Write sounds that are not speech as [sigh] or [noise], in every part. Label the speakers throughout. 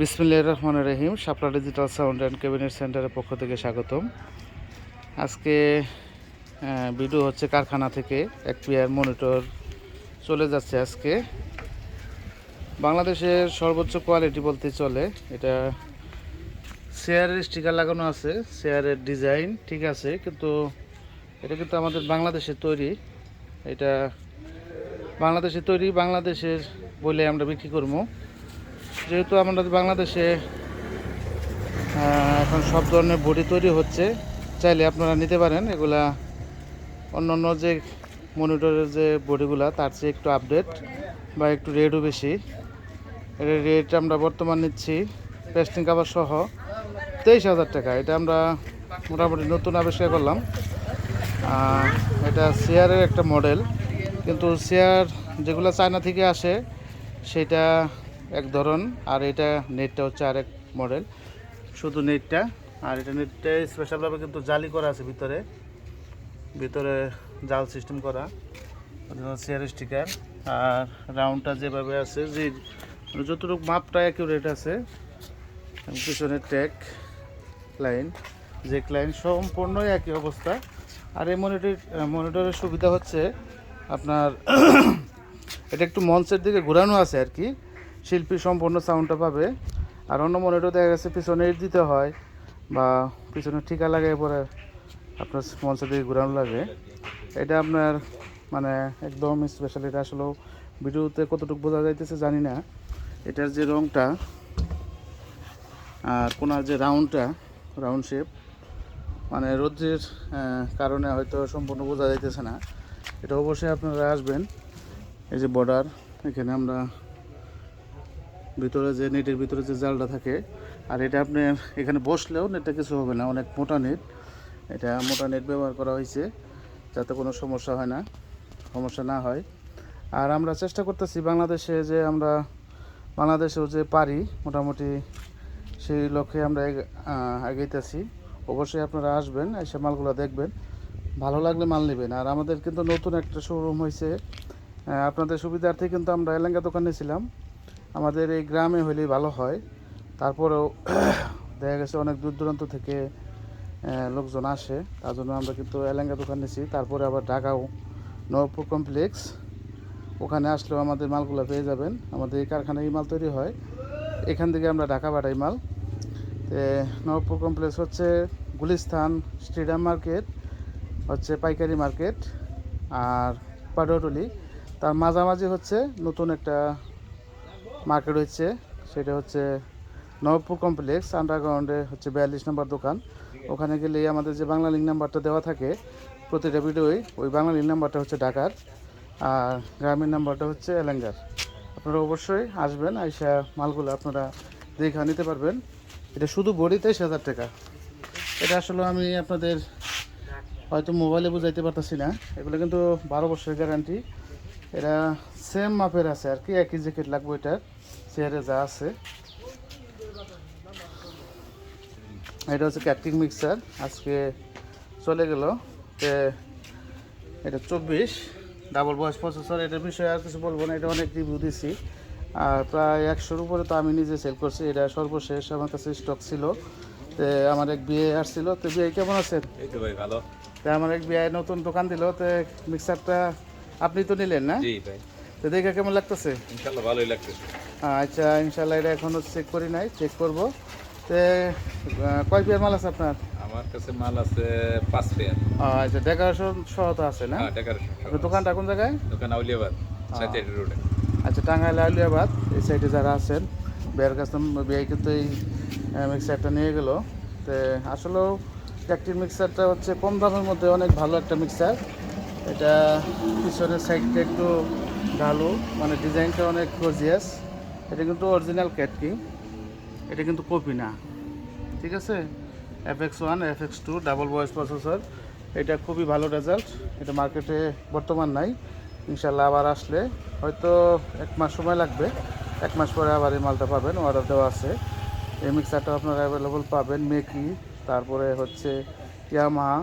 Speaker 1: বিসমিল্লাহ রহমান রহিম, Shapla digital sound and cabinet সেন্টারের পক্ষ থেকে স্বাগতম। আজকে ভিডিও হচ্ছে কারখানা থেকে, এক মনিটর চলে যাচ্ছে আজকে। বাংলাদেশের সর্বোচ্চ কোয়ালিটি বলতে চলে, এটা শেয়ারের স্টিকার লাগানো আছে, শেয়ারের ডিজাইন ঠিক আছে, কিন্তু এটা কিন্তু আমাদের বাংলাদেশের তৈরি। এটা বাংলাদেশের তৈরি, বাংলাদেশের বলে আমরা বিক্রি করব। যেহেতু আমাদের বাংলাদেশে এখন সব ধরনের বডি তৈরি হচ্ছে, চাইলে আপনারা নিতে পারেন। এগুলা অন্য অন্য যে মনিটরের যে বডিগুলা তার চেয়ে একটু আপডেট বা একটু রেটও বেশি। রেট আমরা বর্তমান নিচ্ছি পেস্টিং কাভার সহ তেইশ হাজার টাকা। এটা আমরা মোটামুটি নতুন আবিষ্কার করলাম। এটা চেয়ারের একটা মডেল কিন্তু চেয়ার যেগুলো চায়না থেকে আসে, সেটা এক ধরন, আর এটা নেটটা হচ্ছে আরেক মডেল শুধু নেটটা, আর এটা নেটটা স্পেশালভাবে কিন্তু জালি করা আছে ভিতরে। ভিতরে জাল সিস্টেম করা। চেয়ার স্টিকার আর রাউন্ডটা যেভাবে আছে, যে মানে যতটুকু মাপটা অ্যাকিউরেট আছে পিছনের ট্যাগ লাইন যে লাইন সম্পূর্ণই একই অবস্থা। আর এই মনিটর মনিটরের সুবিধা হচ্ছে আপনার, [coughs] এটা একটু মঞ্চের দিকে ঘোরানো আছে আর কি। শিল্পী সম্পূর্ণ সাউন্ডটা পাবে। আর অন্য মনিটর দেখা গেছে, পিছনে দিতে হয়, বা পিছনে ঠিকা লাগাই পরে আপনার মঞ্চের দিকে ঘোরানো লাগে। এটা আপনার মানে একদম স্পেশাল এটা আসলেও ভিডিওতে কতটুকু বোঝা যাইতেছে জানি না। এটার যে রংটা, আর কোনার যে রাউন্ডটা রাউন্ড শেপ মানে রোদ্রের কারণে হয়তো সম্পূর্ণ বোঝা যাইতেছে না। এটা অবশ্যই আপনারা আসবেন। এই যে বর্ডার এখানে আমরা ভিতরে যে নেটের ভিতরে যে জালটা থাকে, আর এটা আপনি এখানে বসলেও নেটটা কিছু হবে না, অনেক মোটা নেট। এটা মোটা নেট ব্যবহার করা হয়েছে, যাতে কোনো সমস্যা হয় না, সমস্যা না হয়। আর আমরা চেষ্টা করতেছি বাংলাদেশে যে আমরা, বাংলাদেশেও যে পারি, মোটামুটি সেই লক্ষ্যে আমরা এগ- এগিয়েতেছি অবশ্যই আপনারা আসবেন, এসে মালগুলো দেখবেন। ভালো লাগলে মাল নেবেন। আর আমাদের কিন্তু নতুন একটা শোরুম হয়েছে আপনাদের সুবিধার্থে কিন্তু আমরা এলাঙ্গা দোকানে ছিলাম। আমাদের এই গ্রামে হলেই ভালো হয়। তারপরেও [clears throat] দেখা গেছে অনেক দূর দূরান্ত থেকে লোকজন আসে। তার জন্য আমরা কিন্তু এলাঙ্গা দোকান নিয়েছি তারপরে আবার ঢাকাও নবপুর কমপ্লেক্স। ওখানে আসলেও আমাদের মালগুলো পেয়ে যাবেন। আমাদের এই কারখানায় এই মাল তৈরি হয়। এখান থেকে আমরা ঢাকা পাঠাই মাল। নবপুর কমপ্লেক্স হচ্ছে গুলিস্তান স্টেডিয়াম মার্কেট, হচ্ছে পাইকারি মার্কেট আর পাডুয়াটলি তার মাঝামাঝি হচ্ছে নতুন একটা মার্কেট হচ্ছে সেটা হচ্ছে নবপুর কমপ্লেক্স আন্ডারগ্রাউন্ডে হচ্ছে বিয়াল্লিশ নম্বর দোকান। ওখানে গেলেই আমাদের যে বাংলা লিঙ্ক নাম্বারটা দেওয়া থাকে, প্রতিটা ভিডিওই ওই বাংলা লিঙ্ক নাম্বারটা হচ্ছে ঢাকার, আর গ্রামের নাম্বারটা হচ্ছে এলেঙ্গার। আপনারা অবশ্যই আসবেন, আইসা মালগুলো আপনারা দেখে নিতে পারবেন। এটা শুধু বড়ি তেইশ হাজার টাকা। এটা আসলে আমি আপনাদের হয়তো মোবাইলে বুঝাইতে পারতেছি না। এগুলো কিন্তু বারো বছরের গ্যারান্টি এটা সেম মাপের আছে আর কি একই জ্যাকেট লাগবে এটার চেয়ারে যা আছে। এটা হচ্ছে ক্যাপটিং মিক্সার আজকে চলে গেল এটা চব্বিশ ডাবল ভয়েস প্রসেসর এটার বিষয়ে আর কিছু বলব না এটা অনেক রিভিউ দিছি। আর প্রায় একশোর উপরে তো আমি নিজে সেল করছি এটা সর্বশেষ আমার কাছে স্টক ছিল। তে আমার এক বিয়ে আসছিল তো বিয়ে কেমন আছেন?
Speaker 2: এই তো ভাই ভালো।
Speaker 1: তা আমার এক বিয়ে নতুন দোকান দিল তো মিক্সারটা আপনি তো নিলেন না?
Speaker 2: জি ভাই।
Speaker 1: তো দেখে কেমন লাগতেছে?
Speaker 2: ইনশাল্লাহ ভালোই লাগতেছে।
Speaker 1: আচ্ছা ইনশাল্লাহ এটা এখনও চেক করি নাই চেক করব। তে কয় বিয়ার মাল আছে আপনার?
Speaker 2: আমার কাছে মাল আছে পাঁচ পেয়ার।
Speaker 1: আচ্ছা ডেকোরেশন সহ তো আছে না?
Speaker 2: হ্যাঁ
Speaker 1: আপনার দোকানটা কোন জায়গায়?
Speaker 2: দোকান আউলিয়াবাদ সাঁচাইটি রোডে।
Speaker 1: আচ্ছা টাঙ্গাইল আউলিয়াবাদ এই সাইডে যারা আছেন বিয়ের কাছে বিয়ে কিন্তু এই মিক্সারটা নিয়ে গেল। তো আসলেও ট্যাকটির মিক্সারটা হচ্ছে কম দামের মধ্যে অনেক ভালো একটা মিক্সার এটা পিছনের সাইডটা একটু ঢালু মানে ডিজাইনটা অনেক গর্জিয়াস এটা কিন্তু অরিজিনাল ক্যাটকিং এটা কিন্তু কপি না। ঠিক আছে? F X one F X two double voice processor এটা খুবই ভালো রেজাল্ট এটা মার্কেটে বর্তমান নাই। ইনশাল্লাহ আবার আসলে। হয়তো এক মাস সময় লাগবে। এক মাস পরে আবার এই মালটা পাবেন অর্ডার দেওয়া আছে। এই মিক্সারটা আপনারা অ্যাভেলেবল পাবেন মেকি তারপরে হচ্ছে ইয়ামাহা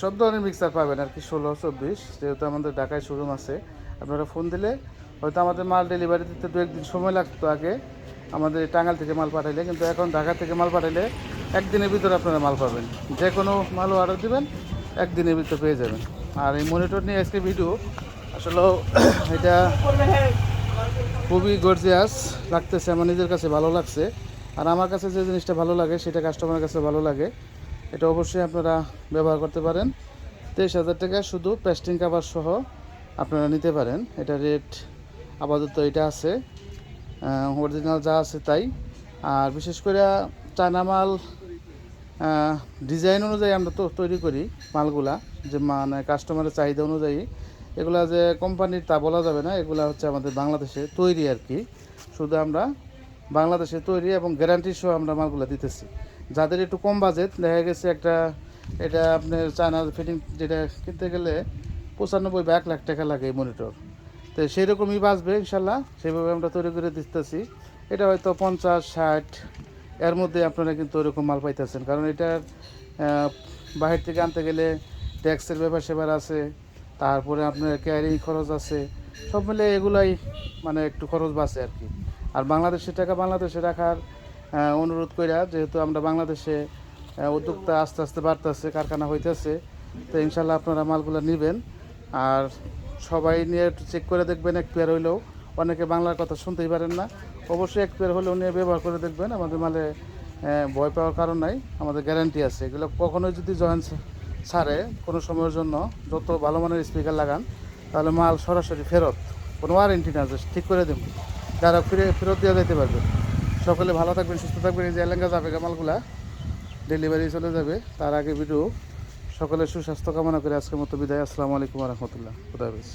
Speaker 1: সব ধরনের মিক্সার পাবেন আর কি, ষোলো, চব্বিশ, যেহেতু আমাদের ঢাকায় শোরুম আছে। আপনারা ফোন দিলে হয়তো আমাদের মাল ডেলিভারি দিতে দু একদিন সময় লাগতো আগে, আমাদের টাঙ্গাল থেকে মাল পাঠাইলে, কিন্তু এখন ঢাকা থেকে মাল পাঠাইলে একদিনের ভিতরে আপনারা মাল পাবেন। যে কোনো মাল অর্ডার দিবেন, একদিনের ভিতরে পেয়ে যাবেন। আর এই মনিটর নিয়ে আজকে ভিডিও আসলে [coughs] এটা খুবই গর্জিয়াস লাগতেছে, আমার নিজের কাছে ভালো লাগছে। আর আমার কাছে যে জিনিসটা ভালো লাগে, সেটা কাস্টমারের কাছে ভালো লাগে। এটা অবশ্যই আপনারা ব্যবহার করতে পারেন। তেইশ হাজার টাকা শুধু পেস্টিং কাভার সহ আপনারা নিতে পারেন। এটা রেট আপাতত এটা আছে। অরিজিনাল যা আছে তাই। আর বিশেষ করে চায়না মাল ডিজাইন অনুযায়ী আমরা তো তৈরি করি মালগুলা। যে মানে কাস্টমারের চাহিদা অনুযায়ী। এগুলা যে কোম্পানির তা বলা যাবে না। এগুলা হচ্ছে আমাদের বাংলাদেশে তৈরি আর কি। শুধু আমরা বাংলাদেশে তৈরি এবং গ্যারান্টি সহ আমরা মালগুলা দিতেছি। যাদের একটু কম বাজেট দেখা গেছে একটা, এটা আপনার চায়নার ফিটিং যেটা কিনতে গেলে পঁচানব্বই বা এক লাখ টাকা লাগে এই মনিটর তো সেই রকমই বাঁচবে ইনশাল্লাহ সেভাবে আমরা তৈরি করে দিতেছি। এটা হয়তো পঞ্চাশ, ষাট, এর মধ্যে আপনারা কিন্তু ওইরকম মাল পাইতেছেন। কারণ এটার বাহির থেকে আনতে গেলে ট্যাক্সের ব্যাপার সেবার আছে, তারপরে আপনার ক্যারিং খরচ আছে, সব মিলে এগুলাই মানে একটু খরচ বাঁচে আর কি। আর বাংলাদেশের টাকা বাংলাদেশে রাখার অনুরোধ কইরা যেহেতু আমরা বাংলাদেশে উদ্যোক্তা আস্তে আস্তে বাড়তেছে, কারখানা হইতেছে, তো ইনশাল্লাহ আপনারা মালগুলো নেবেন। আর সবাই নিয়ে একটু চেক করে দেখবেন, এক পেয়ার হইলেও। অনেকে বাংলার কথা শুনতেই পারেন না। অবশ্যই এক পেয়ার হলেও নিয়ে ব্যবহার করে দেখবেন। আমাদের মালে ভয় পাওয়ার কারণ নাই। আমাদের গ্যারান্টি আছে। এগুলো কখনোই যদি জয়েন ছাড়ে কোনো সময়ের জন্য, যত ভালো মানের স্পিকার লাগান, তাহলে মাল সরাসরি ফেরত। কোনো ওয়ারেন্টি না ঠিক করে দেব যারা ফিরে, ফেরত দেওয়া যেতে পারবে। সকলে ভালো থাকবেন, সুস্থ থাকবেন। এই যে এলাকা যাবে কামালগুলা ডেলিভারি চলে যাবে। তার আগে ভিডিও। সকলের সুস্বাস্থ্য কামনা করে আজকের মতো বিদায়। আসসালামু আলাইকুম রহমতুল্লাহ। খুদা হাফেজ।